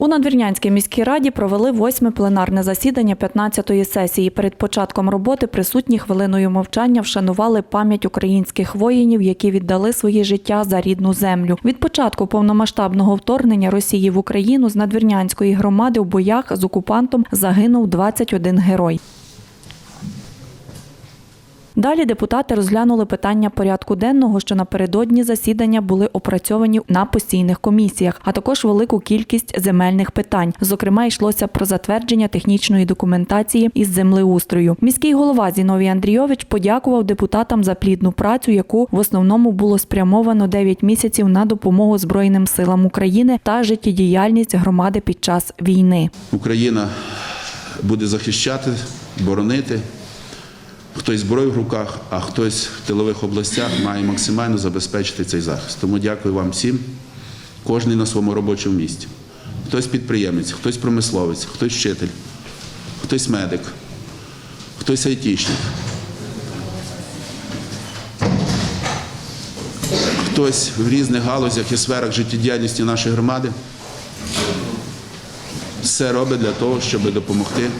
У Надвірнянській міській раді провели восьме пленарне засідання 15-ї сесії. Перед початком роботи присутні хвилиною мовчання вшанували пам'ять українських воїнів, які віддали своє життя за рідну землю. Від початку повномасштабного вторгнення Росії в Україну з надвірнянської громади у боях з окупантом загинув 21 герой. Далі депутати розглянули питання порядку денного, що напередодні засідання були опрацьовані на постійних комісіях, а також велику кількість земельних питань. Зокрема, йшлося про затвердження технічної документації із землеустрою. Міський голова Зіновій Андрійович подякував депутатам за плідну працю, яку в основному було спрямовано 9 місяців на допомогу Збройним силам України та життєдіяльність громади під час війни. Україна буде захищати, боронити. Хтось зброю в руках, а хтось в тилових областях має максимально забезпечити цей захист. Тому дякую вам всім, кожен на своєму робочому місці. Хтось підприємець, хтось промисловець, хтось вчитель, хтось медик, хтось айтішник, хтось в різних галузях і сферах життєдіяльності нашої громади все робить для того, щоб допомогти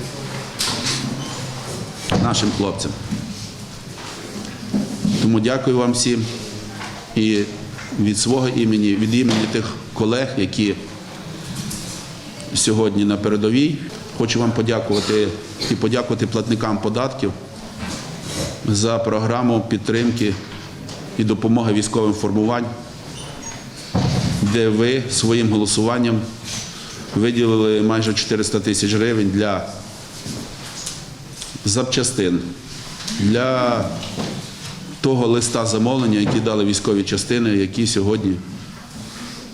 нашим хлопцям. Тому дякую вам всім і від свого імені, від імені тих колег, які сьогодні на передовій. Хочу вам подякувати і подякувати платникам податків за програму підтримки і допомоги військовим формувань, де ви своїм голосуванням виділили майже 400 тисяч гривень для запчастин, для того листа замовлення, які дали військові частини, які сьогодні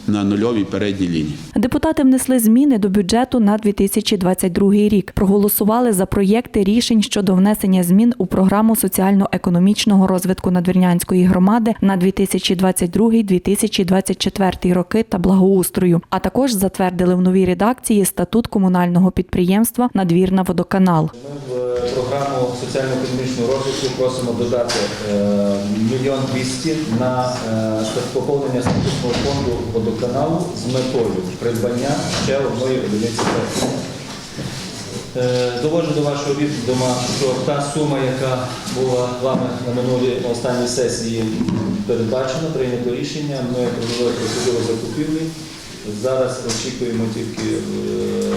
на нульовій передній лінії. Депутати внесли зміни до бюджету на 2022 рік. Проголосували за проєкти рішень щодо внесення змін у програму соціально-економічного розвитку Надвірнянської громади на 2022-2024 роки та благоустрою. А також затвердили в новій редакції статут комунального підприємства Надвірна водоканал. Програму соціально-економічного розвитку просимо додати е, мільйон двісті на е, поповнення статутного фонду водоканалу з метою придбання ще одної одиниці техніки. Доводжу до вашого відома, що та сума, яка була вами на минулій останній сесії передбачена, прийнято рішення. Ми провели процедуру закупівлі. Зараз очікуємо тільки е,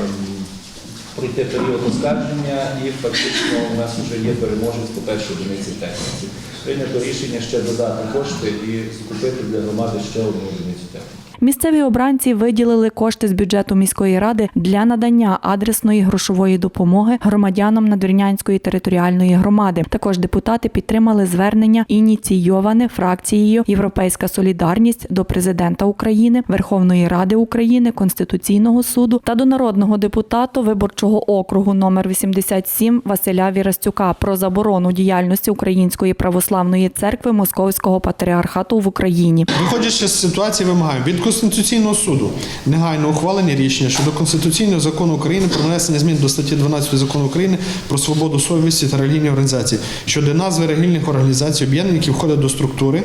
пройти період оскарження і фактично у нас вже є переможець по першій одиниці техніки. Прийнято рішення ще додати кошти і закупити для громади ще одну одиницю техніки. Місцеві обранці виділили кошти з бюджету міської ради для надання адресної грошової допомоги громадянам Надвірнянської територіальної громади. Також депутати підтримали звернення ініційоване фракцією Європейська Солідарність до президента України, Верховної Ради України, Конституційного суду та до народного депутата виборчого округу номер 87 Василя Вірастюка про заборону діяльності Української православної церкви Московського патріархату в Україні. Виходячи з ситуації, вимагаємо від Конституційного суду негайно ухвалення рішення щодо Конституційного закону України про внесення змін до статті 12 закону України про свободу совісті та релігійні організації щодо назви релігійних організацій об'єднань, які входять до структури.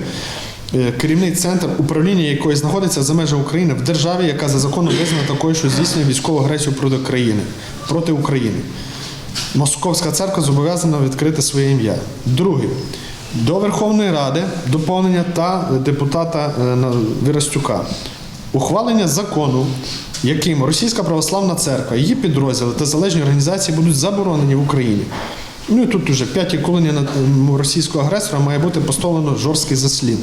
е, Керівний центр управління якої знаходиться за межами України в державі, яка за законом визнана такою, що здійснює військову агресію проти країни проти України. Московська церква зобов'язана відкрити своє ім'я. Друге. До Верховної Ради доповнення та депутата е, Вірастюка. Ухвалення закону, яким Російська православна церква, її підрозділи та залежні організації будуть заборонені в Україні. Ну і тут уже п'ятій колоні російського агресора має бути поставлено жорсткий заслін.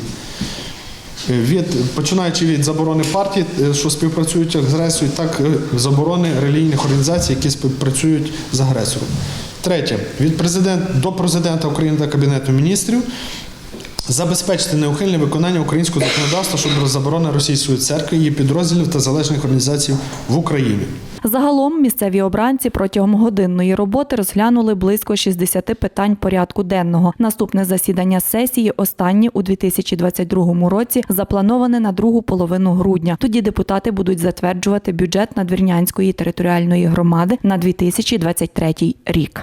Від, починаючи від заборони партій, е, що співпрацюють з агресією, так і заборони релігійних організацій, які співпрацюють з агресором. Третє, від президента до президента України та Кабінету міністрів забезпечити неухильне виконання українського законодавства щодо заборони російської церкви, її підрозділів та залежних організацій в Україні. Загалом місцеві обранці протягом годинної роботи розглянули близько 60 питань порядку денного. Наступне засідання сесії, останнє у 2022 році, заплановане на другу половину грудня. Тоді депутати будуть затверджувати бюджет Надвірнянської територіальної громади на 2023 рік.